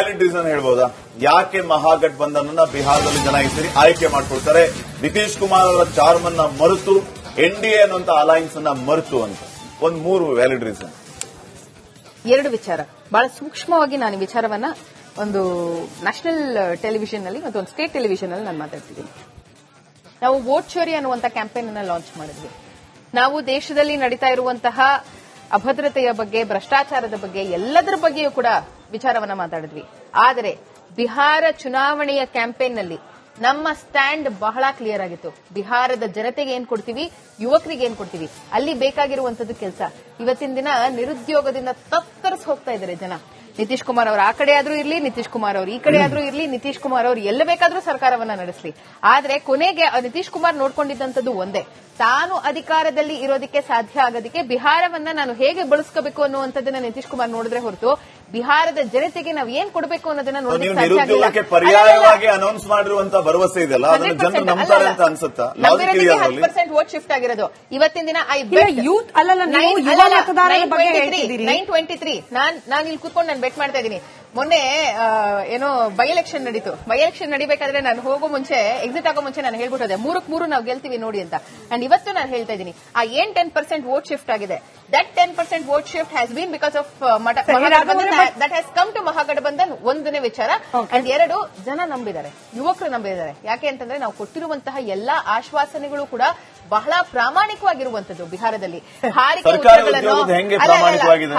Valid reason ಹೇಳ್ಬೋದಾ? ಯಾಕೆ ಮಹಾಗಠಬಂಧನ ಬಿಹಾರದಲ್ಲಿ ಜನ ಈ ಸರಿ ಆಯ್ಕೆ ಮಾಡ್ಕೊಳ್ತಾರೆ. ನಿತೀಶ್ ಕುಮಾರ್ ಅವರ ಚಾರ್ಮ್ ಅನ್ನ ಮರೆತು, ಎನ್ ಡಿ ಎ ಅನ್ನುವಂತ ಅಲಯನ್ಸ್ ಅನ್ನ ಮರೆತು ಅಂತ. ಒಂದ್ ಮೂರು ವ್ಯಾಲಿಡ್ ರೀಸನ್ ಎರಡು ವಿಚಾರ. ಬಹಳ ಸೂಕ್ಷ್ಮವಾಗಿ ನಾನು ವಿಚಾರವನ್ನ ಒಂದು ನ್ಯಾಷನಲ್ ಟೆಲಿವಿಷನ್ನಲ್ಲಿ ಮತ್ತು ಒಂದು ಸ್ಟೇಟ್ ಟೆಲಿವಿಷನ್ ಅಲ್ಲಿ ನಾನು ಮಾತಾಡ್ತಿದ್ದೀನಿ. ನಾವು ವೋಟ್ ಚೋರಿ ಅನ್ನುವಂತ ಕ್ಯಾಂಪೇನ್ ಅನ್ನ ಲಾಂಚ್ ಮಾಡಿದ್ವಿ. ನಾವು ದೇಶದಲ್ಲಿ ನಡೀತಾ ಇರುವಂತಹ ಅಭದ್ರತೆಯ ಬಗ್ಗೆ, ಭ್ರಷ್ಟಾಚಾರದ ಬಗ್ಗೆ ಎಲ್ಲದರ ಬಗ್ಗೆಯೂ ಕೂಡ ವಿಚಾರವನ್ನ ಮಾತಾಡಿದ್ವಿ. ಆದರೆ ಬಿಹಾರ ಚುನಾವಣೆಯ ಕ್ಯಾಂಪೇನ್ನಲ್ಲಿ ನಮ್ಮ ಸ್ಟ್ಯಾಂಡ್ ಬಹಳ ಕ್ಲಿಯರ್ ಆಗಿತ್ತು. ಬಿಹಾರದ ಜನತೆಗೆ ಏನ್ ಕೊಡ್ತೀವಿ? ಯುವಕರಿಗೆ ಏನ್ ಕೊಡ್ತೀವಿ? ಅಲ್ಲಿ ಬೇಕಾಗಿರುವಂತದ್ದು ಕೆಲಸ. ಇವತ್ತಿನ ದಿನ ನಿರುದ್ಯೋಗದಿಂದ ತತ್ತರಿಸಿ ಹೋಗ್ತಾ ಇದ್ದಾರೆ ಜನ. ನಿತೀಶ್ ಕುಮಾರ್ ಅವರು ಆ ಕಡೆ ಆದ್ರೂ ಇರ್ಲಿ ನಿತೀಶ್ ಕುಮಾರ್ ಅವರು ಈ ಕಡೆ ಆದ್ರೂ ಇರ್ಲಿ ನಿತೀಶ್ ಕುಮಾರ್ ಅವರು ಎಲ್ಲ ಬೇಕಾದ್ರೂ ಸರ್ಕಾರವನ್ನ ನಡೆಸಲಿ. ಆದ್ರೆ ಕೊನೆಗೆ ಆ ನಿತೀಶ್ ಕುಮಾರ್ ನೋಡ್ಕೊಂಡಿದ್ದಂಥದ್ದು ಒಂದೇ. ತಾನು ಅಧಿಕಾರದಲ್ಲಿ ಇರೋದಕ್ಕೆ ಸಾಧ್ಯ ಆಗೋದಕ್ಕೆ ಬಿಹಾರವನ್ನ ನಾನು ಹೇಗೆ ಬಳಸ್ಕೋಬೇಕು ಅನ್ನುವಂಥದ್ದನ್ನ ನಿತೀಶ್ ಕುಮಾರ್ ನೋಡಿದ್ರೆ ಹೊರತು ಬಿಹಾರದ ಜನತೆಗೆ ನಾವು ಏನ್ ಕೊಡಬೇಕು ಅನ್ನೋದನ್ನ ನೀವು ಆಗಿಲ್ಲ. ನಿರುದ್ಯೋಗಕ್ಕೆ ಪರ್ಯಾಯವಾಗಿ ಅನೌನ್ಸ್ ಮಾಡಿರುವಂತ ಭರವಸೆ ಇದೆಲ್ಲ ಅದನ್ನ ಜನರು ನಂಬ್ತಾರೆ ಅಂತ ಅನ್ಸುತ್ತಾ? ಪರ್ಸೆಂಟ್ ವೋಟ್ ಶಿಫ್ಟ್ ಆಗಿರೋದು. ಇವತ್ತಿನ ದಿನ ಐ youth- ಅಲ್ಲಲ್ಲ, ನೀವು ಯುವ ಮತದಾರರ ಬಗ್ಗೆ ಹೇಳ್ತಿದ್ದೀರಿ. ನೈನ್ ಟ್ವೆಂಟಿ ತ್ರೀ ನಾನ್ ನಾನು ಇಲ್ಲಿ ಕೂತ್ಕೊಂಡು ನಾನು ಬೆಟ್ ಮಾಡ್ತಾ ಇದ್ದೀನಿ. ಮೊನ್ನೆ ಆ, ಏನೋ ಬೈ ಎಲೆಕ್ಷನ್ ನಡೀತು. ಬೈ ಎಲೆಕ್ಷನ್ ನಡಿಬೇಕಾದ್ರೆ ನಾನು ಹೋಗೋ ಮುಂಚೆ ಎಕ್ಸಿಟ್ ಆಗೋ ಮುಂಚೆ ನಾನು ಹೇಳ್ಬಿಟ್ಟದೆ. ಮೂರಕ್ ಮೂರು ನಾವು ಗೆಲ್ತೀವಿ ನೋಡಿ ಅಂತ. ಅಂಡ್ ಇವತ್ತು ನಾನು ಹೇಳ್ತಾ ಇದ್ದೀನಿ. ಆ ಏನ್ ಟೆನ್ ಪರ್ಸೆಂಟ್ ವೋಟ್ ಶಿಫ್ಟ್ ಆಗಿದೆ? That ten percent vote shift has been because of that has come to Mahagathbandhan ಒಂದನೇ ವಿಚಾರ ಅಂಡ್ ಎರಡು ಜನ ನಂಬಿದ್ದಾರೆ ಯುವಕರು ನಂಬಿದ್ದಾರೆ ಯಾಕೆ ಅಂತಂದ್ರೆ ನಾವು ಕೊಟ್ಟಿರುವಂತಹ ಎಲ್ಲಾ ಆಶ್ವಾಸನೆಗಳು ಕೂಡ ಬಹಳ ಪ್ರಾಮಾಣಿಕವಾಗಿರುವಂತದ್ದು ಬಿಹಾರದಲ್ಲಿ ಹಾರಿಕೆ ಉದ್ಯೋಗಗಳನ್ನು-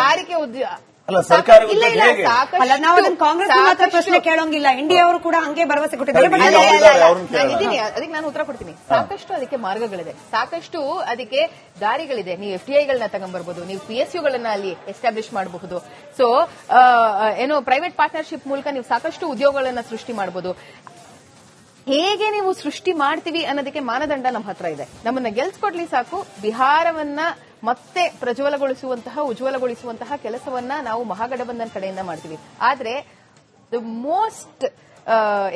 ಹಾರಿಕೆ ಉದ್ಯೋಗ ಅಲ್ಲ, ಸರ್ಕಾರಿ ನಾವು ಅದನ್ನ ಕಾಂಗ್ರೆಸ್ ಮಾತ್ರ ಪ್ರಶ್ನೆ ಕೇಳೋಂಗಿಲ್ಲ. ಇಂಡಿಯಾ ಅವರು ಕೂಡ ಹಂಗೆ ಭರವಸೆ ಕೊಟ್ಟಿದ್ದಾರೆ. ಇದ್ದೀನಿ ಅದಕ್ಕೆ ನಾನು ಉತ್ತರ ಕೊಡ್ತೀನಿ. ಸಾಕಷ್ಟು ಅದಕ್ಕೆ ಮಾರ್ಗಗಳಿದೆ. ಸಾಕಷ್ಟು ಅದಕ್ಕೆ ದಾರಿಗಳಿದೆ. ನೀವು ಎಫ್ ಟಿ ಐಗಳನ್ನ ತಗೊಂಡ್ಬರ್ಬೋದು ನೀವು ಪಿ ಎಸ್ ಯುಗಳನ್ನ ಅಲ್ಲಿ ಎಸ್ಟಾಬ್ಲಿಷ್ ಮಾಡಬಹುದು. ಸೊ ಏನು ಪ್ರೈವೇಟ್ ಪಾರ್ಟ್ನರ್ಶಿಪ್ ಮೂಲಕ ನೀವು ಸಾಕಷ್ಟು ಉದ್ಯೋಗಗಳನ್ನ ಸೃಷ್ಟಿ ಮಾಡಬಹುದು ಹೇಗೆ ನೀವು ಸೃಷ್ಟಿ ಮಾಡ್ತೀವಿ ಅನ್ನೋದಕ್ಕೆ ಮಾನದಂಡ ನಮ್ಮ ಹತ್ರ ಇದೆ. ನಮ್ಮನ್ನ ಗೆಲ್ಸ್ಕೊಡ್ಲಿ ಸಾಕು. ಬಿಹಾರವನ್ನ ಮತ್ತೆ ಪ್ರಜ್ವಲಗೊಳಿಸುವಂತಹ, ಉಜ್ವಲಗೊಳಿಸುವಂತಹ ಕೆಲಸವನ್ನ ನಾವು ಮಹಾಗಠಬಂಧನ್ ಕಡೆಯಿಂದ ಮಾಡ್ತೀವಿ. ಆದ್ರೆ ದ ಮೋಸ್ಟ್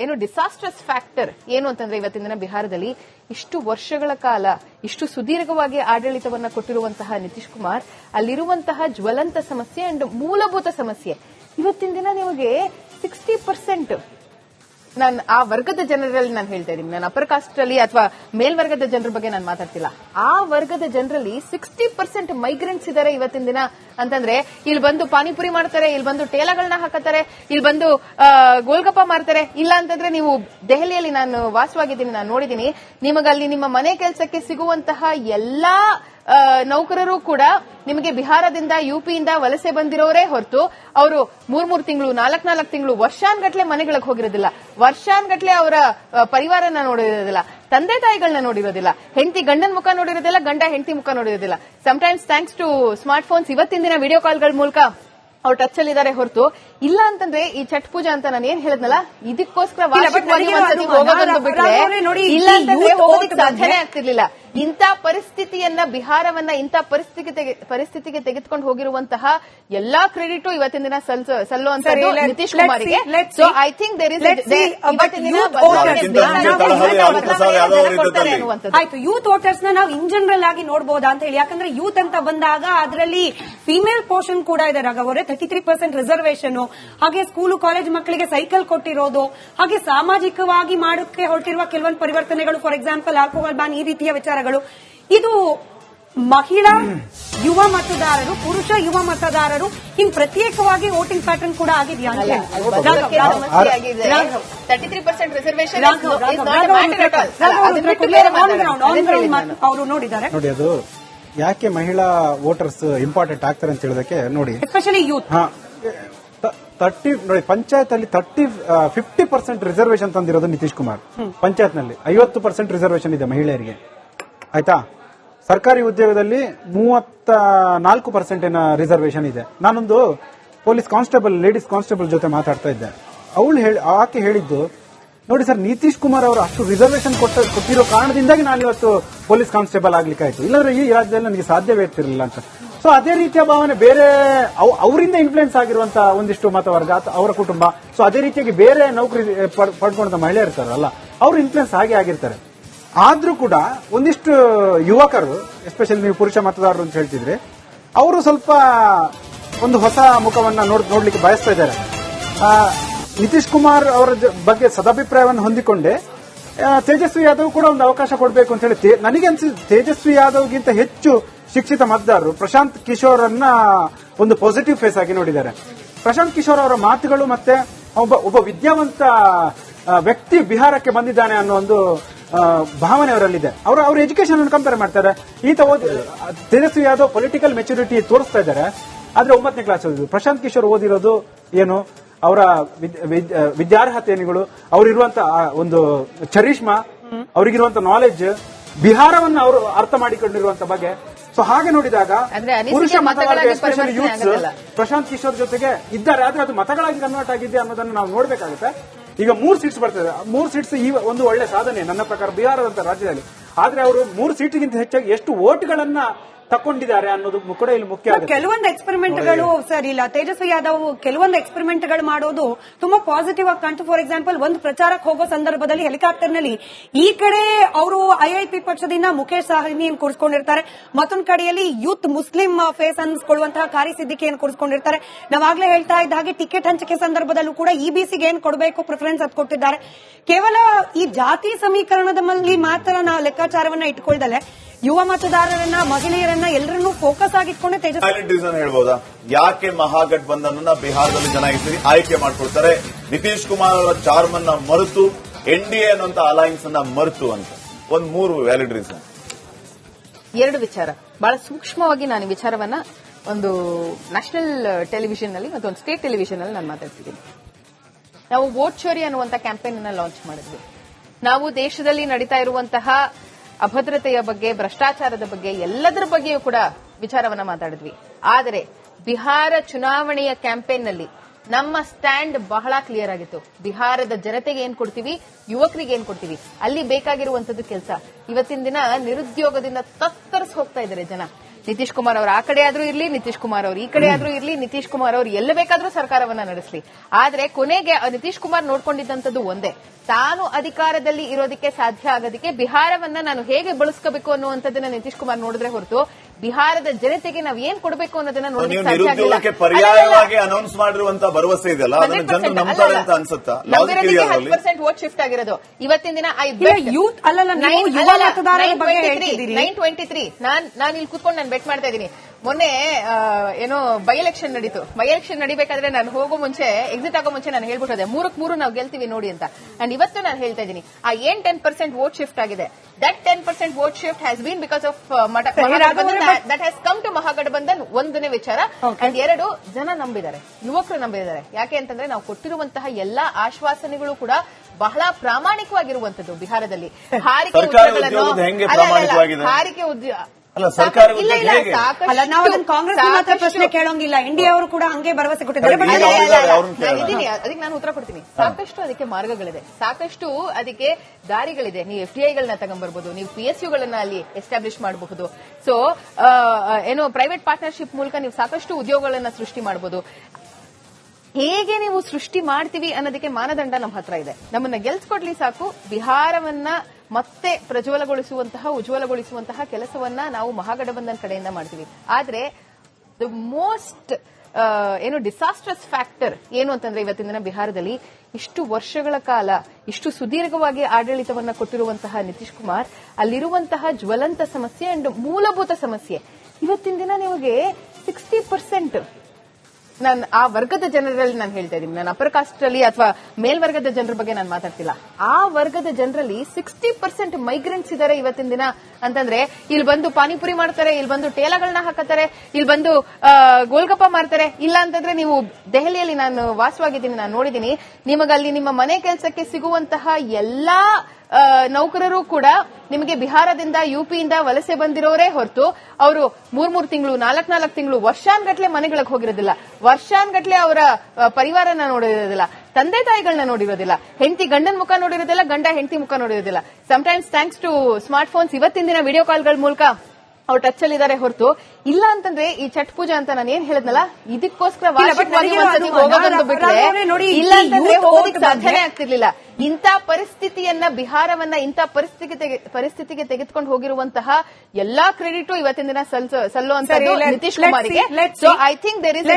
ಏನು ಡಿಸಾಸ್ಟ್ರಸ್ ಫ್ಯಾಕ್ಟರ್ ಏನು ಅಂತಂದ್ರೆ ಇವತ್ತಿನ ದಿನ ಬಿಹಾರದಲ್ಲಿ ಇಷ್ಟು ವರ್ಷಗಳ ಕಾಲ ಇಷ್ಟು ಸುದೀರ್ಘವಾಗಿ ಆಡಳಿತವನ್ನ ಕೊಟ್ಟಿರುವಂತಹ ನಿತೀಶ್ ಕುಮಾರ್, ಅಲ್ಲಿರುವಂತಹ ಜ್ವಲಂತ ಸಮಸ್ಯೆ ಅಂಡ್ ಮೂಲಭೂತ ಸಮಸ್ಯೆ. ಇವತ್ತಿನ ದಿನ ನಿಮಗೆ ಸಿಕ್ಸ್ಟಿ ಪರ್ಸೆಂಟ್ ನಾನು ಆ ವರ್ಗದ ಜನರಲ್ಲಿ ನಾನು ಹೇಳ್ತಾ ಇದ್ದೀನಿ. ನಾನು ಅಪರ್ ಕಾಸ್ಟ್ ಅಲ್ಲಿ ಅಥವಾ ಮೇಲ್ವರ್ಗದ ಜನರ ಬಗ್ಗೆ ನಾನು ಮಾತಾಡ್ತಿಲ್ಲ. ಆ ವರ್ಗದ ಜನರಲ್ಲಿ ಸಿಕ್ಸ್ಟಿ ಪರ್ಸೆಂಟ್ ಮೈಗ್ರೆಂಟ್ಸ್ ಇದಾರೆ ಇವತ್ತಿನ ದಿನ. ಅಂತಂದ್ರೆ ಇಲ್ಲಿ ಬಂದು ಪಾನಿಪುರಿ ಮಾಡ್ತಾರೆ ಇಲ್ಲಿ ಬಂದು ಟೇಲಗಳನ್ನ ಹಾಕತ್ತಾರೆ ಇಲ್ಲಿ ಬಂದು ಗೋಲ್ಗಪ್ಪ ಮಾಡ್ತಾರೆ ಇಲ್ಲ ಅಂತಂದ್ರೆ ನೀವು ದೆಹಲಿಯಲ್ಲಿ ನಾನು ವಾಸವಾಗಿದ್ದೀನಿ, ನಾನು ನೋಡಿದ್ದೀನಿ. ನಿಮಗಲ್ಲಿ ನಿಮ್ಮ ಮನೆ ಕೆಲಸಕ್ಕೆ ಸಿಗುವಂತಹ ಎಲ್ಲಾ ನೌಕರರು ಕೂಡ ನಿಮಗೆ ಬಿಹಾರದಿಂದ, ಯುಪಿಯಿಂದ ವಲಸೆ ಬಂದಿರೋರೇ ಹೊರತು, ಅವರು ಮೂರ್ ಮೂರ್ ತಿಂಗಳು, ನಾಲ್ಕ್ ನಾಲ್ಕು ತಿಂಗಳು ವರ್ಷಾನ್ಗಟ್ಲೆ ಮನೆಗಳಿಗೆ ಹೋಗಿರೋದಿಲ್ಲ. ವರ್ಷಾನ್ಗಟ್ಲೆ ಅವರ ಪರಿವಾರನ ನೋಡಿರೋದಿಲ್ಲ. ತಂದೆ ತಾಯಿಗಳನ್ನ ನೋಡಿರೋದಿಲ್ಲ. ಹೆಂಡತಿ ಗಂಡನ ಮುಖ ನೋಡಿರೋದಿಲ್ಲ ಗಂಡ ಹೆಂಡತಿ ಮುಖ ನೋಡಿರೋದಿಲ್ಲ. Sometimes thanks to smart phones ಇವತ್ತಿನ ದಿನ ವಿಡಿಯೋ ಕಾಲ್ಗಳ ಮೂಲಕ ಅವ್ರು ಟಚ್ ಅಲ್ಲಿ ಇದಾರೆ ಹೊರತು. ಇಲ್ಲ ಅಂತಂದ್ರೆ ಈ ಛಟ್ ಪೂಜಾ ಅಂತ ನಾನು ಏನ್ ಹೇಳಿದ್ನಲ್ಲ ಇದಕ್ಕೋಸ್ಕರ ಬಿಟ್ರೆ ಇಲ್ಲ ಅಂತಂದ್ರೆ ಹೋಗೋದಕ್ಕೆ ಸಾಧ್ಯನೇ ಆಗ್ತಿರ್ಲಿಲ್ಲ. ಇಂಥ ಪರಿಸ್ಥಿತಿಯನ್ನ ಬಿಹಾರವನ್ನ ಇಂಥ ಪರಿಸ್ಥಿತಿ ಪರಿಸ್ಥಿತಿಗೆ ತೆಗೆದುಕೊಂಡು ಹೋಗಿರುವಂತಹ ಎಲ್ಲಾ ಕ್ರೆಡಿಟ್ ಇವತ್ತಿನ ದಿನ ಸಲ್ಲುವಂತದ್ದು Nitish ಕುಮಾರ್ಗೆ. So I think there is. ಆಯ್ತು ಯೂತ್ ವೋಟರ್ಸ್ನ ನಾವು ಇನ್ ಜನರಲ್ ಆಗಿ ನೋಡಬಹುದಾ ಅಂತ ಹೇಳಿ. ಯಾಕಂದ್ರೆ ಯೂತ್ ಅಂತ ಬಂದಾಗ ಅದರಲ್ಲಿ ಫಿಮೇಲ್ ಪೋರ್ಷನ್ ಕೂಡ ಇದೆ ರಾಘವರೆ ತರ್ಟಿ ತ್ರೀ ಪರ್ಸೆಂಟ್ ರಿಸರ್ವೇಷನ್ ಹಾಗೆ ಸ್ಕೂಲು ಕಾಲೇಜ್ ಮಕ್ಕಳಿಗೆ ಸೈಕಲ್ ಕೊಟ್ಟಿರೋದು. ಹಾಗೆ ಸಾಮಾಜಿಕವಾಗಿ ಮಾಡೋಕೆ ಹೊರಟಿರುವ ಕೆಲವೊಂದು ಪರಿವರ್ತನೆಗಳು ಫಾರ್ ಎಕ್ಸಾಂಪಲ್ ಆಲ್ಕೋಹಾಲ್ ಬ್ಯಾನ್ ಈ ರೀತಿಯ ವಿಚಾರಗಳು. ಇದು ಮಹಿಳಾ ಯುವ ಮತದಾರರು ಪುರುಷ ಯುವ ಮತದಾರರು ಹಿಂಗ್ ಪ್ರತ್ಯೇಕವಾಗಿ ವೋಟಿಂಗ್ ಪ್ಯಾಟರ್ನ್ ಕೂಡ ಆಗಿದೆಯಾ ಅವ್ರ ನೋಡಿದ್ದಾರೆ. ನೋಡಿ ಅದು ಯಾಕೆ ಮಹಿಳಾ ವೋಟರ್ಸ್ ಇಂಪಾರ್ಟೆಂಟ್ ಆಗ್ತಾರೆ ಅಂತ ಹೇಳೋದಕ್ಕೆ ನೋಡಿ. ಎಸ್ಪೆಷಲಿ ಯೂತ್ ಹಾ. ತರ್ಟಿ ನೋಡಿ ಪಂಚಾಯತ್ ಅಲ್ಲಿ ತರ್ಟಿ ಫಿಫ್ಟಿ ಪರ್ಸೆಂಟ್ ರಿಸರ್ವೇಶನ್ ತಂದಿರೋದು ನಿತೀಶ್ ಕುಮಾರ್. ಪಂಚಾಯತ್ನಲ್ಲಿ ಐವತ್ತು ಪರ್ಸೆಂಟ್ ರಿಸರ್ವೇಶನ್ ಇದೆ ಮಹಿಳೆಯರಿಗೆ. ಆಯ್ತಾ? ಸರ್ಕಾರಿ ಉದ್ಯೋಗದಲ್ಲಿ ಮೂವತ್ತ ನಾಲ್ಕು ಪರ್ಸೆಂಟಿನ ರಿಸರ್ವೇಶನ್ ಇದೆ. ನಾನೊಂದು ಪೊಲೀಸ್ ಕಾನ್ಸ್ಟೇಬಲ್ ಲೇಡೀಸ್ ಕಾನ್ಸ್ಟೇಬಲ್ ಜೊತೆ ಮಾತಾಡ್ತಾ ಇದ್ದೆ. ಅವಳು ಹೇಳಿ, ಆಕೆ ಹೇಳಿದ್ದು, ನೋಡಿ ಸರ್, ನಿತೀಶ್ ಕುಮಾರ್ ಅವರು ಅಷ್ಟು ರಿಸರ್ವೇಶನ್ ಕೊಟ್ಟ, ಕೊಟ್ಟಿರೋ ಕಾರಣದಿಂದಾಗಿ ನಾನು ಇವತ್ತು ಪೊಲೀಸ್ ಕಾನ್ಸ್ಟೇಬಲ್ ಆಗ್ಲಿಕ್ಕಾಯ್ತು. ಇಲ್ಲಾಂದ್ರೆ ಈ ರಾಜ್ಯದಲ್ಲಿ ನನಗೆ ಸಾಧ್ಯವೇ ಇರ್ತಿರ್ಲಿಲ್ಲ ಅಂತ. ಸೊ ಅದೇ ರೀತಿಯ ಭಾವನೆ ಬೇರೆ, ಅವ್- ಅವರಿಂದ ಇನ್ಫ್ಲುಯೆನ್ಸ್ ಆಗಿರುವಂತಹ ಒಂದಿಷ್ಟು ಮತವರ್ಗ ಅವರ ಕುಟುಂಬ. ಸೊ ಅದೇ ರೀತಿಯಾಗಿ ಬೇರೆ ನೌಕರಿ, ಪಡ್- ಪಡ್ಕೊಂಡ ಮಹಿಳೆಯರು ಇರ್ತಾರಲ್ಲ, ಅವರು ಇನ್ಫ್ಲುಯೆನ್ಸ್ ಹಾಗೆ ಆಗಿರ್ತಾರೆ. ಆದ್ರೂ ಕೂಡ ಒಂದಿಷ್ಟು ಯುವಕರು ಎಸ್ಪೆಷಲಿ ನೀವು ಪುರುಷ ಮತದಾರರು ಅಂತ ಹೇಳ್ತಿದ್ರೆ, ಅವರು ಸ್ವಲ್ಪ ಒಂದು ಹೊಸ ಮುಖವನ್ನ ನೋಡ್, ನೋಡ್ಲಿಕ್ಕೆ ಬಯಸ್ತಾ ಇದ್ದಾರೆ. ನಿತೀಶ್ ಕುಮಾರ್ ಅವರ ಬಗ್ಗೆ ಸದಾಭಿಪ್ರಾಯವನ್ನು ಹೊಂದಿಕೊಂಡೆ. ತೇಜಸ್ವಿ ಯಾದವ್ ಕೂಡ ಒಂದು ಅವಕಾಶ ಕೊಡಬೇಕು ಅಂತ ಹೇಳಿ ನನಗೆ ಅನ್ಸಿ ತೇಜಸ್ವಿ ಯಾದವ್ಗಿಂತ ಹೆಚ್ಚು ಶಿಕ್ಷಿತ ಮತದಾರರು ಪ್ರಶಾಂತ್ ಕಿಶೋರ್ ಅನ್ನ ಒಂದು ಪಾಸಿಟಿವ್ ಫೇಸ್ ಆಗಿ ನೋಡಿದ್ದಾರೆ. ಪ್ರಶಾಂತ್ ಕಿಶೋರ್ ಅವರ ಮಾತುಗಳು ಮತ್ತೆ ಒಬ್ಬ ಒಬ್ಬ ವಿದ್ಯಾವಂತ ವ್ಯಕ್ತಿ ಬಿಹಾರಕ್ಕೆ ಬಂದಿದ್ದಾನೆ ಅನ್ನೋ ಒಂದು ಭಾವನೆ ಅವರಲ್ಲಿದೆ. ಅವರು ಅವ್ರ ಎಜುಕೇಶನ್ ಅನ್ನು ಕಂಪೇರ್ ಮಾಡ್ತಾರೆ. ಈತ ಓದಿ ತೇಜಸ್ವಿ ಯಾದವ್ ಪೊಲಿಟಿಕಲ್ ಮೆಚುರಿಟಿ ತೋರಿಸ್ತಾ ಇದ್ದಾರೆ. ಆದ್ರೆ ಒಂಬತ್ತನೇ ಕ್ಲಾಸ್ ಓದಿದ್ರು ಪ್ರಶಾಂತ್ ಕಿಶೋರ್ ಓದಿರೋದು ಏನು? ಅವರ ವಿದ್ಯಾರ್ಹತೆ ವಿದ್- ವಿದ್ಯಾರ್ಹತೆಗಳು ಅವರಿರುವಂತ ಒಂದು ಚರಿಷ್ಮಾ ಅವರಿಗಿರುವಂತ ನಾಲೆಜ್ ಬಿಹಾರವನ್ನು ಅವರು ಅರ್ಥ ಮಾಡಿಕೊಂಡಿರುವಂತ ಬಗ್ಗೆ. ಸೊ ಹಾಗೆ ನೋಡಿದಾಗ ಪುರುಷ ಮತಗಳ ಮತಗಳಾಗಿ ಎಸ್ಪೆಷಲಿ ಯೂತ್ಸ್. ಪ್ರಶಾಂತ್ ಕಿಶೋರ್ ಜೊತೆಗೆ ಇದ್ದಾರೆ. ಆದ್ರೆ ಅದು ಮತಗಳಾಗಿ ಕನ್ವರ್ಟ್ ಆಗಿದೆ ಅನ್ನೋದನ್ನು ನಾವು ನೋಡ್ಬೇಕಾಗುತ್ತೆ. ಈಗ ಮೂರು ಸೀಟ್ಸ್ ಬರ್ತದೆ. ಮೂರು ಸೀಟ್ಸ್ ಈ ಒಂದು ಒಳ್ಳೆ ಸಾಧನೆ ನನ್ನ ಪ್ರಕಾರ ಬಿಹಾರದಂತ ರಾಜ್ಯದಲ್ಲಿ. ಆದ್ರೆ ಅವರು ಮೂರು ಸೀಟ್ಗಿಂತ ಹೆಚ್ಚಾಗಿ ಎಷ್ಟು ವೋಟ್ಗಳನ್ನ ತಕೊಂಡಿದ್ದಾರೆ ಅನ್ನೋದು ಕೂಡ ಇಲ್ಲಿ ಮುಖ್ಯ ಕೆಲವೊಂದು ಎಕ್ಸ್ಪೆರಿಮೆಂಟ್ಗಳು ಸರ್ ಇಲ್ಲ ತೇಜಸ್ವಿ ಯಾದವ್ ಕೆಲವೊಂದು ಎಕ್ಸ್ಪೆರಿಮೆಂಟ್ಗಳು ಮಾಡೋದು ತುಂಬಾ ಪಾಸಿಟಿವ್ ಆಗಿ ಕಾಣ್ತು. ಫಾರ್ ಎಕ್ಸಾಂಪಲ್ ಒಂದು ಪ್ರಚಾರಕ್ಕೆ ಹೋಗೋ ಸಂದರ್ಭದಲ್ಲಿ ಹೆಲಿಕಾಪ್ಟರ್ನಲ್ಲಿ ಈ ಕಡೆ ಅವರು ಐಐಪಿ ಪಕ್ಷದಿಂದ ಮುಖೇಶ್ ಸಾಹನಿ ಕೂರಿಸ್ಕೊಂಡಿರ್ತಾರೆ. ಮತ್ತೊಂದು ಕಡೆಯಲ್ಲಿ ಯೂತ್ ಮುಸ್ಲಿಂ ಫೇಸ್ ಅನ್ಸ್ಕೊಳ್ಳುವಂತಹ ಕಾರ್ಯ ಸಿದ್ದಿಕೆಯನ್ನು ಕೂರಿಸ್ಕೊಂಡಿರ್ತಾರೆ. ನಾವಾಗ್ಲೇ ಹೇಳ್ತಾ ಇದ್ದ ಹಾಗೆ ಟಿಕೆಟ್ ಹಂಚಿಕೆ ಸಂದರ್ಭದಲ್ಲೂ ಕೂಡ ಇಬಿಸಿಗೆ ಏನ್ ಕೊಡಬೇಕು ಪ್ರಿಫರೆನ್ಸ್ ಅದು ಕೊಟ್ಟಿದ್ದಾರೆ. ಕೇವಲ ಈ ಜಾತಿ ಸಮೀಕರಣದ ಮೇಲೆ ಮಾತ್ರ ನಾವು ಲೆಕ್ಕಾಚಾರವನ್ನ ಇಟ್ಕೊಳ್ದಲೆ ಯುವ ಮತದಾರರನ್ನ ಮಹಿಳೆಯರನ್ನ ಎಲ್ಲರನ್ನೂ ಫೋಕಸ್ ಆಗಿಟ್ಕೊಂಡೆ ತೇಜಸ್ವಿ ಹೇಳ್ಬೋದಾ? ಯಾಕೆ ಮಹಾಗಠಬಂಧನ ಬಿಹಾರದಲ್ಲಿ ಜನ ಈ ಆಯ್ಕೆ ಮಾಡ್ಕೊಳ್ತಾರೆ ನಿತೀಶ್ ಕುಮಾರ್ ಅವರ ಚಾರ್ಮ್ ಅನ್ನ ಮರೆತು ಎನ್ ಡಿ ಎ ಅನ್ನುವಂತ ಅಲೈನ್ಸ್ ಅನ್ನ ಮರೆತು ಅಂತ. ಒಂದ್ ಮೂರು ವ್ಯಾಲಿಡ್ ರೀಸನ್ ಎರಡು ವಿಚಾರ. ಬಹಳ ಸೂಕ್ಷ್ಮವಾಗಿ ನಾನು ವಿಚಾರವನ್ನ ಒಂದು ನ್ಯಾಷನಲ್ ಟೆಲಿವಿಷನ್ನಲ್ಲಿ ಮತ್ತು ಒಂದು ಸ್ಟೇಟ್ ಟೆಲಿವಿಷನ್ ಅಲ್ಲಿ ನಾನು ಮಾತಾಡ್ತಿದ್ದೀನಿ. ನಾವು ವೋಟ್ ಚೋರಿ ಅನ್ನುವಂತ ಕ್ಯಾಂಪೇನ್ ಅನ್ನ ಲಾಂಚ್ ಮಾಡಿದ್ವಿ. ನಾವು ದೇಶದಲ್ಲಿ ನಡೀತಾ ಇರುವಂತಹ ಅಭದ್ರತೆಯ ಬಗ್ಗೆ, ಭ್ರಷ್ಟಾಚಾರದ ಬಗ್ಗೆ, ಎಲ್ಲದರ ಬಗ್ಗೆಯೂ ಕೂಡ ವಿಚಾರವನ್ನ ಮಾತಾಡಿದ್ವಿ. ಆದರೆ ಬಿಹಾರ ಚುನಾವಣೆಯ ಕ್ಯಾಂಪೇನ್ನಲ್ಲಿ ನಮ್ಮ ಸ್ಟ್ಯಾಂಡ್ ಬಹಳ ಕ್ಲಿಯರ್ ಆಗಿತ್ತು. ಬಿಹಾರದ ಜನತೆಗೆ ಏನ್ ಕೊಡ್ತೀವಿ? ಯುವಕರಿಗೆ ಏನ್ ಕೊಡ್ತೀವಿ? ಅಲ್ಲಿ ಬೇಕಾಗಿರುವಂತದ್ದು ಕೆಲಸ. ಇವತ್ತಿನ ದಿನ ನಿರುದ್ಯೋಗದಿಂದ ತತ್ತರಿಸಿ ಹೋಗ್ತಾ ಇದ್ದಾರೆ ಜನ. ನಿತೀಶ್ ಕುಮಾರ್ ಅವರು ಆ ಕಡೆ ಆದ್ರೂ ಇರ್ಲಿ, ನಿತೀಶ್ ಕುಮಾರ್ ಅವರು ಈ ಕಡೆ ಆದ್ರೂ ಇರ್ಲಿ, ನಿತೀಶ್ ಕುಮಾರ್ ಅವರು ಎಲ್ಲ ಬೇಕಾದ್ರೂ ಸರ್ಕಾರವನ್ನ ನಡೆಸಲಿ. ಆದ್ರೆ ಕೊನೆಗೆ ನಿತೀಶ್ ಕುಮಾರ್ ನೋಡ್ಕೊಂಡಿದ್ದಂಥದ್ದು ಒಂದೇ. ತಾನು ಅಧಿಕಾರದಲ್ಲಿ ಇರೋದಕ್ಕೆ ಸಾಧ್ಯ ಆಗೋದಕ್ಕೆ ಬಿಹಾರವನ್ನ ನಾನು ಹೇಗೆ ಬಳಸ್ಕೋಬೇಕು ಅನ್ನುವಂಥದ್ದನ್ನ ನಿತೀಶ್ ಕುಮಾರ್ ನೋಡಿದ್ರೆ ಹೊರತು ಬಿಹಾರದ ಜನತೆಗೆ ನಾವು ಏನ್ ಕೊಡಬೇಕು ಅನ್ನೋದನ್ನ ನೋಡಿದ್ರೆ ನೋಡೋದಕ್ಕೆ ಸಾಧ್ಯ ಆಗಿಲ್ಲ. ನಿರುದ್ಯೋಗಕ್ಕೆ ಪರ್ಯಾಯವಾಗಿ ಅನೌನ್ಸ್ ಮಾಡಿರುವಂತ ಭರವಸೆ ಇದೆಯಲ್ಲ? ಅದನ್ನ ಜನರು ನಂಬ್ತಾರೆ ಅಂತ ಅನ್ಸುತ್ತಾ? ಲಾಜಿಕ್ ಇದೆಯಾ ಅದರಲ್ಲಿ ಪರ್ಸೆಂಟ್ ವೋಟ್ ಶಿಫ್ಟ್ ಆಗಿರೋದು. ಇವತ್ತಿನ ದಿನ ಐ ಯೂತ್ ಅಲ್ಲಲ್ಲ, ನೀವು ಯುವ ಮತದಾರರ ಬಗ್ಗೆ ಹೇಳ್ತಿದ್ದೀರಿ. ನೈನ್ ಟ್ವೆಂಟಿ ತ್ರೀ ನಾನ್ ನಾನು ಇಲ್ಲಿ ಕೂತ್ಕೊಂಡು ನಾನು ಬೆಟ್ ಮಾಡ್ತಾ ಇದ್ದೀನಿ. ಮೊನ್ನೆ ಆ, ಏನೋ ಬೈ ಎಲೆಕ್ಷನ್ ನಡೀತು. ಬೈ ಎಲೆಕ್ಷನ್ ನಡಿಬೇಕಾದ್ರೆ ನಾನು ಹೋಗೋ ಮುಂಚೆ ಎಕ್ಸಿಟ್ ಆಗೋ ಮುಂಚೆ ನಾನು ಹೇಳ್ಬಿಟ್ಟದೆ ಮೂರಕ್ಕೆ ಮೂರು ನಾವು ಗೆಲ್ತೀವಿ ನೋಡಿ ಅಂತ. ಅಂಡ್ ಇವತ್ತು ನಾನು ಹೇಳ್ತಾ ಇದ್ದೀನಿ ಆ ಏನ್ ಟೆನ್ ಪರ್ಸೆಂಟ್ ವೋಟ್ ಶಿಫ್ಟ್ ಆಗಿದೆ. That ten percent vote shift has been because of that has come to Mahagathbandhan ಒಂದನೇ ವಿಚಾರ. ಅಂಡ್ ಎರಡು ಜನ ನಂಬಿದ್ದಾರೆ. ಯುವಕರು ನಂಬಿದ್ದಾರೆ. ಯಾಕೆ ಅಂತಂದ್ರೆ ನಾವು ಕೊಟ್ಟಿರುವಂತಹ ಎಲ್ಲಾ ಆಶ್ವಾಸನೆಗಳು ಕೂಡ ಬಹಳ ಪ್ರಾಮಾಣಿಕವಾಗಿರುವಂತದ್ದು ಬಿಹಾರದಲ್ಲಿ. ಹಾರಿಕೆ? ಹಾರಿಕೆ ಉದ್ಯೋಗ ಅಲ್ಲ, ಸರ್ಕಾರ ಇಲ್ಲ, ಇಲ್ಲ, ಉದ್ಯೋಗ ಸಾಕಷ್ಟು- ಅಲ್ಲ ನಾವು ಅದನ್ನ ಕಾಂಗ್ರೆಸ್ ಮಾತ್ರ ಸಾಕಷ್ಟು- ಪ್ರಶ್ನೆ ಕೇಳೋಂಗಿಲ್ಲ. ಇಂಡಿಯಾ ಅವರು ಕೂಡ ಹಂಗೆ ಭರವಸೆ ಕೊಟ್ಟಿದ್ದಾರೆ ಬಟ್ ಅವ್ರನ್ನ ಕೇಳೋಣ. ಅದಕ್ಕೆ ನಾನು ಉತ್ತರ ಕೊಡ್ತೀನಿ. ಸಾಕಷ್ಟು ಅದಕ್ಕೆ ಮಾರ್ಗಗಳಿದೆ. ಸಾಕಷ್ಟು ಅದಕ್ಕೆ ದಾರಿಗಳಿದೆ. ನೀವು ಎಫ್ ಡಿ ಐಗಳನ್ನ ತಗೊಂಡ್ಬರ್ಬೋದು ನೀವು ಪಿ ಎಸ್ ಯುಗಳನ್ನ ಅಲ್ಲಿ ಎಸ್ಟಾಬ್ಲಿಷ್ ಮಾಡಬಹುದು. ಸೊ ಏನು ಪ್ರೈವೇಟ್ ಪಾರ್ಟ್ನರ್ಶಿಪ್ ಮೂಲಕ ನೀವು ಸಾಕಷ್ಟು ಉದ್ಯೋಗಗಳನ್ನ ಸೃಷ್ಟಿ ಮಾಡಬಹುದು ಹೇಗೆ ನೀವು ಸೃಷ್ಟಿ ಮಾಡ್ತೀವಿ ಅನ್ನೋದಕ್ಕೆ ಮಾನದಂಡ ನಮ್ಮ ಹತ್ರ ಇದೆ. ನಮ್ಮನ್ನ ಗೆಲ್ಸ್ಕೊಡ್ಲಿ ಸಾಕು. ಬಿಹಾರವನ್ನ ಮತ್ತೆ ಪ್ರಜ್ವಲಗೊಳಿಸುವಂತಹ, ಉಜ್ವಲಗೊಳಿಸುವಂತಹ ಕೆಲಸವನ್ನ ನಾವು ಮಹಾಗಠಬಂಧನ್ ಕಡೆಯಿಂದ ಮಾಡ್ತೀವಿ. ಆದ್ರೆ ದ ಮೋಸ್ಟ್ ಏನು ಡಿಸಾಸ್ಟ್ರಸ್ ಫ್ಯಾಕ್ಟರ್ ಏನು ಅಂತಂದ್ರೆ ಇವತ್ತಿನ ದಿನ ಬಿಹಾರದಲ್ಲಿ ಇಷ್ಟು ವರ್ಷಗಳ ಕಾಲ, ಇಷ್ಟು ಸುದೀರ್ಘವಾಗಿ ಆಡಳಿತವನ್ನ ಕೊಟ್ಟಿರುವಂತಹ ನಿತೀಶ್ ಕುಮಾರ್, ಅಲ್ಲಿರುವಂತಹ ಜ್ವಲಂತ ಸಮಸ್ಯೆ ಅಂಡ್ ಮೂಲಭೂತ ಸಮಸ್ಯೆ. ಇವತ್ತಿನ ದಿನ ನಿಮಗೆ ಸಿಕ್ಸ್ಟಿ ಪರ್ಸೆಂಟ್ ನಾನು ಆ ವರ್ಗದ ಜನರಲ್ಲಿ ನಾನು ಹೇಳ್ತಾ ಇದ್ದೀನಿ. ನಾನು ಅಪರ್ ಕಾಸ್ಟ್ ಅಲ್ಲಿ ಅಥವಾ ಮೇಲ್ವರ್ಗದ ಜನರ ಬಗ್ಗೆ ನಾನು ಮಾತಾಡ್ತಿಲ್ಲ. ಆ ವರ್ಗದ ಜನರಲ್ಲಿ ಸಿಕ್ಸ್ಟಿ ಪರ್ಸೆಂಟ್ ಮೈಗ್ರೆಂಟ್ಸ್ ಇದಾರೆ ಇವತ್ತಿನ ದಿನ. ಅಂತಂದ್ರೆ ಇಲ್ಲಿ ಬಂದು ಪಾನಿಪುರಿ ಮಾಡ್ತಾರೆ ಇಲ್ಲಿ ಬಂದು ಟೇಲಗಳನ್ನ ಹಾಕತ್ತಾರೆ ಇಲ್ಲಿ ಬಂದು ಗೋಲ್ಗಪ್ಪ ಮಾಡ್ತಾರೆ. ಇಲ್ಲ ಅಂತಂದ್ರೆ ನೀವು ದೆಹಲಿಯಲ್ಲಿ ನಾನು ವಾಸವಾಗಿದ್ದೀನಿ, ನಾನು ನೋಡಿದ್ದೀನಿ. ನಿಮಗಲ್ಲಿ ನಿಮ್ಮ ಮನೆ ಕೆಲಸಕ್ಕೆ ಸಿಗುವಂತಹ ಎಲ್ಲಾ ನೌಕರರು ಕೂಡ ನಿಮಗೆ ಬಿಹಾರದಿಂದ ಯುಪಿಯಿಂದ ವಲಸೆ ಬಂದಿರೋರೇ ಹೊರತು ಅವರು ಮೂರ್ ಮೂರ್ ತಿಂಗಳು, ನಾಲ್ಕ್ ನಾಲ್ಕು ತಿಂಗಳು ವರ್ಷಾನ್ಗಟ್ಲೆ ಮನೆಗಳಿಗೆ ಹೋಗಿರೋದಿಲ್ಲ. ವರ್ಷಾನ್ಗಟ್ಲೆ ಅವರ ಪರಿವಾರನ ನೋಡಿರೋದಿಲ್ಲ. ತಂದೆ ತಾಯಿಗಳನ್ನ ನೋಡಿರೋದಿಲ್ಲ. ಹೆಂಡತಿ ಗಂಡನ ಮುಖ ನೋಡಿರೋದಿಲ್ಲ, ಗಂಡ ಹೆಂಡತಿ ಮುಖ ನೋಡಿರೋದಿಲ್ಲ. Sometimes thanks to smart phones ಇವತ್ತಿನ ದಿನ ವಿಡಿಯೋ ಕಾಲ್ಗಳ ಮೂಲಕ ಅವ್ರು ಟಚ್ ಅಲ್ಲಿ ಇದಾರೆ ಹೊರತು. ಇಲ್ಲ ಅಂತಂದ್ರೆ ಈ ಛಟ್ ಪೂಜಾ ಅಂತ ನಾನು ಏನ್ ಹೇಳಿದ್ನಲ್ಲ ಇದಕ್ಕೋಸ್ಕರ ನೋಡಿ, ಇಲ್ಲ ಈ ಅಂತಂದ್ರೆ ಹೋಗೋದಕ್ಕೆ ಸಾಧ್ಯನೇ ಬಗ್ಗೆ- ಆಗ್ತಿರ್ಲಿಲ್ಲ. ಇಂಥ ಪರಿಸ್ಥಿತಿಯನ್ನ ಬಿಹಾರವನ್ನ ಇಂಥ ಪರಿಸ್ಥಿತಿ ತೆಗೆ- ಪರಿಸ್ಥಿತಿಗೆ ತೆಗೆದುಕೊಂಡು ಹೋಗಿರುವಂತಹ ಎಲ್ಲಾ ಕ್ರೆಡಿಟ್ ಇವತ್ತಿನ ದಿನ ಸಲ್ಲೋ ಅಂತ Nitish Kumar ಕುಮಾರ್ಗೆ. So I think there is.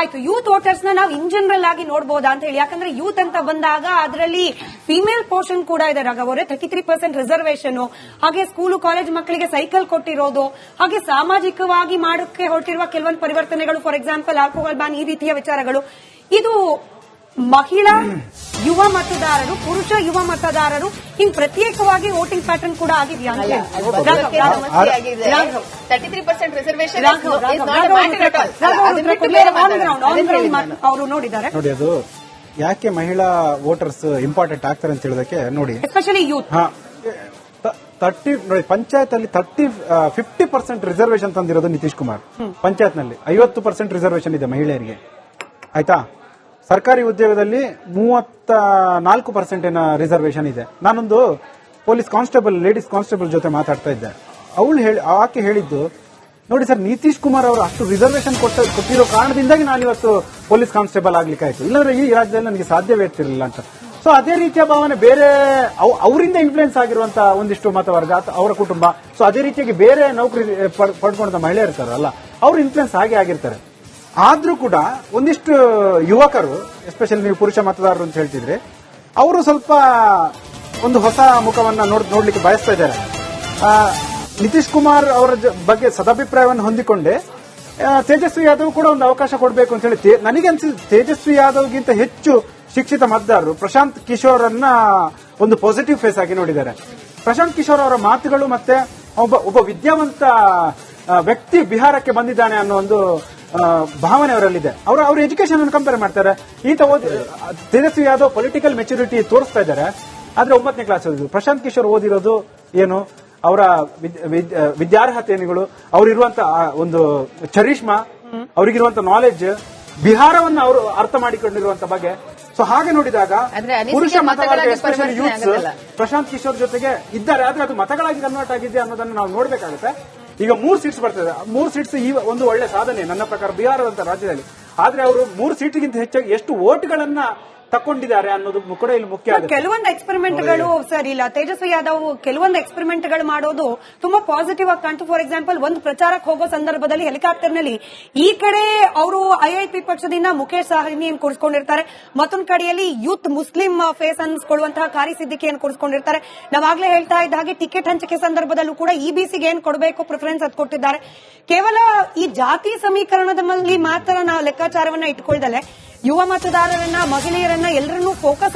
ಆಯ್ತು ಯೂತ್ ವೋಟರ್ಸ್ನ ನಾವು ಇನ್ ಜನರಲ್ ಆಗಿ ನೋಡಬಹುದಾ ಅಂತ ಹೇಳಿ. ಯಾಕಂದ್ರೆ ಯೂತ್ ಅಂತ ಬಂದಾಗ ಅದರಲ್ಲಿ ಫಿಮೇಲ್ ಪೋರ್ಷನ್ ಕೂಡ ಇದೆ ರಾಘವ್ ಅವರೇ. ತರ್ಟಿ ತ್ರೀ ಪರ್ಸೆಂಟ್ ರಿಸರ್ವೇಶನ್ ಹಾಗೆ ಸ್ಕೂಲು ಕಾಲೇಜ್ ಮಕ್ಕಳಿಗೆ ಸೈಕಲ್ ಕೊಟ್ಟಿರೋದು. ಹಾಗೆ ಸಾಮಾಜಿಕವಾಗಿ ಮಾಡೋಕೆ ಹೊರಟಿರುವ ಕೆಲವೊಂದು ಪರಿವರ್ತನೆಗಳು ಫಾರ್ ಎಕ್ಸಾಂಪಲ್ ಆಲ್ಕೋಹಾಲ್ ಬ್ಯಾನ್ ಈ ರೀತಿಯ ವಿಚಾರಗಳು. ಇದು ಮಹಿಳಾ ಯುವ ಮತದಾರರು ಪುರುಷ ಯುವ ಮತದಾರರು ಹಿಂಗ್ ಪ್ರತ್ಯೇಕವಾಗಿ ವೋಟಿಂಗ್ ಪ್ಯಾಟರ್ನ್ ಕೂಡ ಆಗಿದೆಯಾ. ತರ್ಟಿ ತ್ರೀ ಪರ್ಸೆಂಟ್ ರಿಸರ್ವೇಶನ್ ಅವ್ರು ನೋಡಿದ್ದಾರೆ. ನೋಡಿ ಅದು ಯಾಕೆ ಮಹಿಳಾ ವೋಟರ್ಸ್ ಇಂಪಾರ್ಟೆಂಟ್ ಆಗ್ತಾರೆ ಅಂತ ಹೇಳೋದಕ್ಕೆ ನೋಡಿ. ಎಸ್ಪೆಷಲಿ ಯೂತ್ ತರ್ಟಿ ನೋಡಿ ಪಂಚಾಯತ್ ಅಲ್ಲಿ ತರ್ಟಿ ಫಿಫ್ಟಿ ಪರ್ಸೆಂಟ್ ರಿಸರ್ವೇಶನ್ ತಂದಿರೋದು ನಿತೀಶ್ ಕುಮಾರ್. ಪಂಚಾಯತ್ನಲ್ಲಿ ಐವತ್ತು ಪರ್ಸೆಂಟ್ ರಿಸರ್ವೇಶನ್ ಇದೆ ಮಹಿಳೆಯರಿಗೆ. ಆಯ್ತಾ? ಸರ್ಕಾರಿ ಉದ್ಯೋಗದಲ್ಲಿ ಮೂವತ್ತ ನಾಲ್ಕು ಪರ್ಸೆಂಟ್ ರಿಸರ್ವೇಶನ್ ಇದೆ. ನಾನೊಂದು ಪೊಲೀಸ್ ಕಾನ್ಸ್ಟೇಬಲ್ ಲೇಡೀಸ್ ಕಾನ್ಸ್ಟೇಬಲ್ ಜೊತೆ ಮಾತಾಡ್ತಾ ಇದ್ದೆ. ಅವಳು ಹೇಳಿ ಆಕೆ ಹೇಳಿದ್ದು ನೋಡಿ ಸರ್, ನಿತೀಶ್ ಕುಮಾರ್ ಅವರು ಅಷ್ಟು ರಿಸರ್ವೇಶನ್ ಕೊಟ್ಟ ಕೊಟ್ಟಿರೋ ಕಾರಣದಿಂದಾಗಿ ನಾನು ಇವತ್ತು ಪೊಲೀಸ್ ಕಾನ್ಸ್ಟೇಬಲ್ ಆಗ್ಲಿಕ್ಕಾಯ್ತು. ಇಲ್ಲಾಂದ್ರೆ ಈ ರಾಜ್ಯದಲ್ಲಿ ನನಗೆ ಸಾಧ್ಯವೇ ಇರ್ತಿರ್ಲಿಲ್ಲ ಅಂತ. ಸೊ ಅದೇ ರೀತಿಯ ಭಾವನೆ ಬೇರೆ ಅವ್- ಅವರಿಂದ ಇನ್ಫ್ಲೂಯೆನ್ಸ್ ಆಗಿರುವಂತ ಒಂದಿಷ್ಟು ಮತವರ್ಗ ಅವರ ಕುಟುಂಬ. ಸೊ ಅದೇ ರೀತಿಯಾಗಿ ಬೇರೆ ನೌಕರಿ ಪಡ್- ಪಡ್ಕೊಂಡ ಮಹಿಳೆಯರು ಇರ್ತಾರಲ್ಲ ಅವ್ರು ಇನ್ಫ್ಲೂಯೆನ್ಸ್ ಹಾಗೆ ಆಗಿರ್ತಾರೆ. ಆದ್ರೂ ಕೂಡ ಒಂದಿಷ್ಟು ಯುವಕರು ಎಸ್ಪೆಷಲಿ ನೀವು ಪುರುಷ ಮತದಾರರು ಅಂತ ಹೇಳ್ತಿದ್ರೆ, ಅವರು ಸ್ವಲ್ಪ ಒಂದು ಹೊಸ ಮುಖವನ್ನ ನೋಡ್ ನೋಡ್ಲಿಕ್ಕೆ ಬಯಸ್ತಾ ಇದ್ದಾರೆ. ನಿತೀಶ್ ಕುಮಾರ್ ಅವರ ಬಗ್ಗೆ ಸದಾಭಿಪ್ರಾಯವನ್ನು ಹೊಂದಿಕೊಂಡೆ. ತೇಜಸ್ವಿ ಯಾದವ್ ಕೂಡ ಒಂದು ಅವಕಾಶ ಕೊಡಬೇಕು ಅಂತ ಹೇಳಿ ನನಗೆ ಅನ್ಸಿದ ತೇಜಸ್ವಿ ಯಾದವ್ಗಿಂತ ಹೆಚ್ಚು ಶಿಕ್ಷಿತ ಮತದಾರರು ಪ್ರಶಾಂತ್ ಕಿಶೋರ್ ಅನ್ನ ಒಂದು ಪಾಸಿಟಿವ್ ಫೇಸ್ ಆಗಿ ನೋಡಿದ್ದಾರೆ. ಪ್ರಶಾಂತ್ ಕಿಶೋರ್ ಅವರ ಮಾತುಗಳು ಮತ್ತೆ ಒಬ್ಬ ಒಬ್ಬ ವಿದ್ಯಾವಂತ ವ್ಯಕ್ತಿ ಬಿಹಾರಕ್ಕೆ ಬಂದಿದ್ದಾನೆ ಅನ್ನೋ ಒಂದು ಭಾವನೆ ಅವರಲ್ಲಿದೆ. ಅವರು, ಅವ್ರ ಎಜುಕೇಶನ್ ಅನ್ನು ಕಂಪೇರ್ ಮಾಡ್ತಾರೆ. ಈತ ಓದಿ, ತೇಜಸ್ವಿ ಯಾದವ್ ಪೊಲಿಟಿಕಲ್ ಮೆಚುರಿಟಿ ತೋರಿಸ್ತಾ ಇದ್ದಾರೆ. ಆದ್ರೆ ಒಂಬತ್ತನೇ ಕ್ಲಾಸ್ ಓದಿದ್ರು ಪ್ರಶಾಂತ್ ಕಿಶೋರ್ ಓದಿರೋದು ಏನು? ಅವರ ವಿದ್- ವಿದ್- ವಿದ್ಯಾರ್ಹತೆಗಳು ಅವರಿರುವಂತ ಒಂದು ಚರಿಷ್ಮಾ ಅವರಿಗಿರುವಂತ ನಾಲೆಡ್ಜ್ ಬಿಹಾರವನ್ನು ಅವರು ಅರ್ಥ ಮಾಡಿಕೊಂಡಿರುವಂತ ಬಗ್ಗೆ. ಸೊ ಹಾಗೆ ನೋಡಿದಾಗ ಪುರುಷ ಮತಗಳಾಗಿ ಎಸ್ಪೆಷಲಿ ಯೂತ್ಸ್ ಪ್ರಶಾಂತ್ ಕಿಶೋರ್ ಜೊತೆಗೆ ಇದ್ದಾರೆ. ಆದ್ರೆ ಅದು ಮತಗಳಾಗಿ ಕನ್ವರ್ಟ್ ಆಗಿದೆ ಅನ್ನೋದನ್ನ ನಾವು ನೋಡ್ಬೇಕಾಗುತ್ತೆ. ಈಗ ಮೂರ್ ಸೀಟ್ಸ್ ಬರ್ತದೆ. ಮೂರ್ ಸೀಟ್ಸ್ ಈ ಒಂದು ಒಳ್ಳೆ ಸಾಧನೆ ನನ್ನ ಪ್ರಕಾರ ಬಿಹಾರದಂತ ರಾಜ್ಯದಲ್ಲಿ. ಆದ್ರೆ ಅವರು ಮೂರು ಸೀಟ್ಗಿಂತ ಹೆಚ್ಚಾಗಿ ಎಷ್ಟು ವೋಟ್ಗಳನ್ನ ತಕೊಂಡಿದ್ದಾರೆ ಅನ್ನೋದು ಕೂಡ ಇಲ್ಲಿ ಮುಖ್ಯ ಕೆಲವೊಂದು ಎಕ್ಸ್ಪೆರಿಮೆಂಟ್ಗಳು ಸರ್ ಇಲ್ಲ ತೇಜಸ್ವಿ ಯಾದವ್ ಕೆಲವೊಂದು ಎಕ್ಸ್ಪೆರಿಮೆಂಟ್ಗಳು ಮಾಡೋದು ತುಂಬಾ ಪಾಸಿಟಿವ್ ಆಗಿ ಕಾಣ್ತು. ಫಾರ್ ಎಕ್ಸಾಂಪಲ್ ಒಂದು ಪ್ರಚಾರಕ್ಕೆ ಹೋಗೋ ಸಂದರ್ಭದಲ್ಲಿ ಹೆಲಿಕಾಪ್ಟರ್ನಲ್ಲಿ ಈ ಕಡೆ ಅವರು ಐಐಪಿ ಪಕ್ಷದಿಂದ ಮುಖೇಶ್ ಸಾಹ್ನಿಯನ್ನು ಕೂರಿಸ್ಕೊಂಡಿರ್ತಾರೆ. ಮತ್ತೊಂದು ಕಡೆಯಲ್ಲಿ ಯೂತ್ ಮುಸ್ಲಿಂ ಫೇಸ್ ಅನ್ಸ್ಕೊಳ್ಳುವಂತಹ ಕಾರ್ಯ ಸಿದ್ದಿಕೆಯನ್ನು ಕೂರಿಸ್ಕೊಂಡಿರ್ತಾರೆ. ನಾವಾಗ್ಲೇ ಹೇಳ್ತಾ ಇದ್ದ ಹಾಗೆ ಟಿಕೆಟ್ ಹಂಚಿಕೆ ಸಂದರ್ಭದಲ್ಲೂ ಕೂಡ ಇಬಿಸಿಗೆ ಏನ್ ಕೊಡಬೇಕು ಪ್ರಿಫರೆನ್ಸ್ ಅದು ಕೊಟ್ಟಿದ್ದಾರೆ. ಕೇವಲ ಈ ಜಾತಿ ಸಮೀಕರಣದಲ್ಲಿ ಮಾತ್ರ ನಾವು ಲೆಕ್ಕಾಚಾರವನ್ನ ಇಟ್ಕೊಳ್ದಲೆ ಯುವ ಮತದಾರರನ್ನ ಮಹಿಳೆಯರನ್ನ ಎಲ್ಲರನ್ನೂ ಫೋಕಸ್